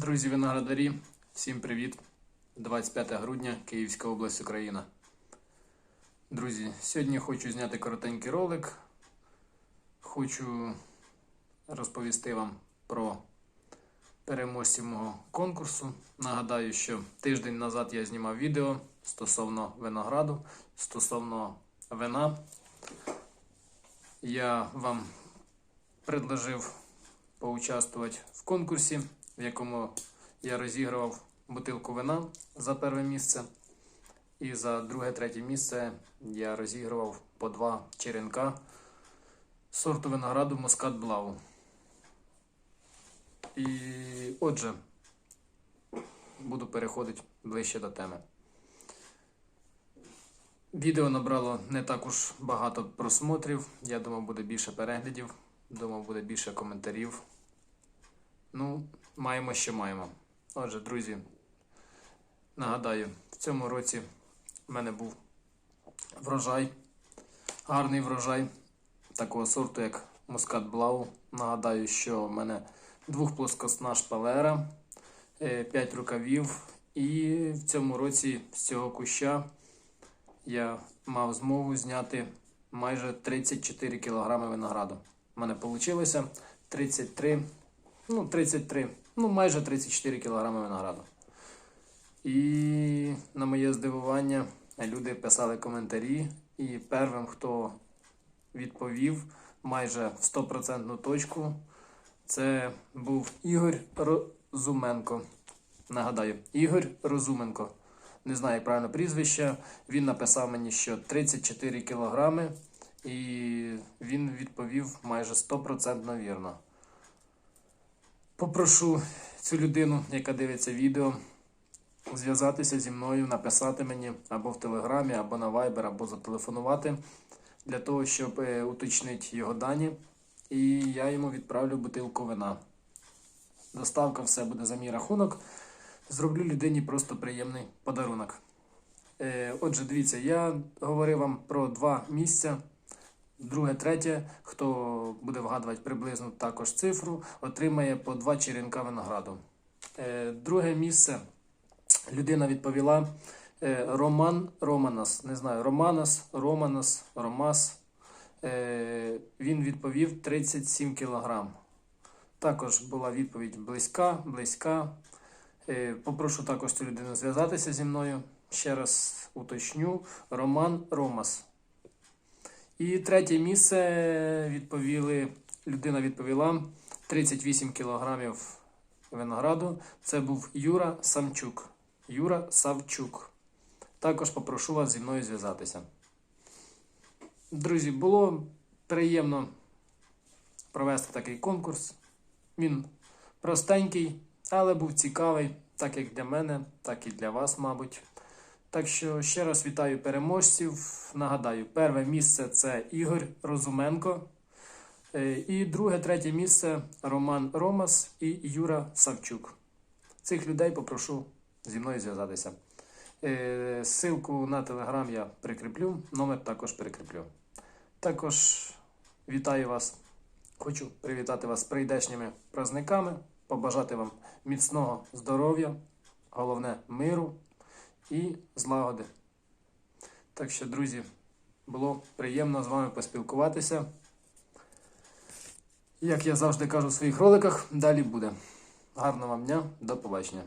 Друзі виноградарі, всім привіт! 25 грудня, Київська область, Україна. Друзі, сьогодні хочу зняти коротенький ролик. Хочу розповісти вам про переможців мого конкурсу. Нагадаю, що тиждень назад я знімав відео стосовно винограду, стосовно вина. Я вам предложив поучаствувати в конкурсі, в якому я розігрував бутилку вина за перше місце. І за друге-третє місце я розігрував по два черенка сорту винограду Мускат Блау. І отже, буду переходити ближче до теми. Відео набрало не так уж багато просмотрів. Я думав, буде більше переглядів, думав, буде більше коментарів. Ну, маємо, що маємо. Отже, друзі, нагадаю, в цьому році в мене був врожай, гарний врожай такого сорту, як Мускат Блау. Нагадаю, що в мене двохплоскосна шпалера, 5 рукавів, і в цьому році з цього куща я мав змогу зняти майже 34 кг винограду. У мене вийшло 33, ну 33, ну майже 34 кг винограду. І на моє здивування люди писали коментарі, і першим, хто відповів майже в 100% точку, це був Ігор Розуменко. Нагадаю, Ігор Розуменко. Не знаю правильно прізвище. Він написав мені, що 34 кілограми, і він відповів майже 100% вірно. Попрошу цю людину, яка дивиться відео, зв'язатися зі мною, написати мені або в Телеграмі, або на Viber, або зателефонувати для того, щоб е, уточнити його дані. І я йому відправлю бутилку вина. Доставка все буде за мій рахунок. Зроблю людині просто приємний подарунок. Е, отже, дивіться, я говорив вам про два місця. Друге, третє, хто буде вгадувати приблизно також цифру, отримає по два черенка винограду. Е, друге місце людина відповіла е, Роман Романас. Не знаю, Романас, Романас, Ромас. Е, він відповів 37 кілограм. Також була відповідь близька, близька. Попрошу також цю людину зв'язатися зі мною. Ще раз уточню: Роман Ромас. І третє місце відповіли, людина відповіла 38 кілограмів винограду. Це був Юра Самчук. Юра Савчук. Також попрошу вас зі мною зв'язатися. Друзі, було приємно провести такий конкурс. Він простенький, але був цікавий, так як для мене, так і для вас, мабуть. Так що ще раз вітаю переможців. Нагадаю, перше місце це Ігор Розуменко. Е, І друге, третє місце Роман Ромас і Юра Савчук. Цих людей попрошу зі мною зв'язатися. Е, Ссылку на телеграм я прикріплю, номер також прикріплю. Також вітаю вас. Хочу привітати вас з прийдешніми праздниками, побажати вам міцного здоров'я, головне миру і злагоди. Так що, друзі, було приємно з вами поспілкуватися. Як я завжди кажу в своїх роликах, далі буде. Гарного вам дня, до побачення.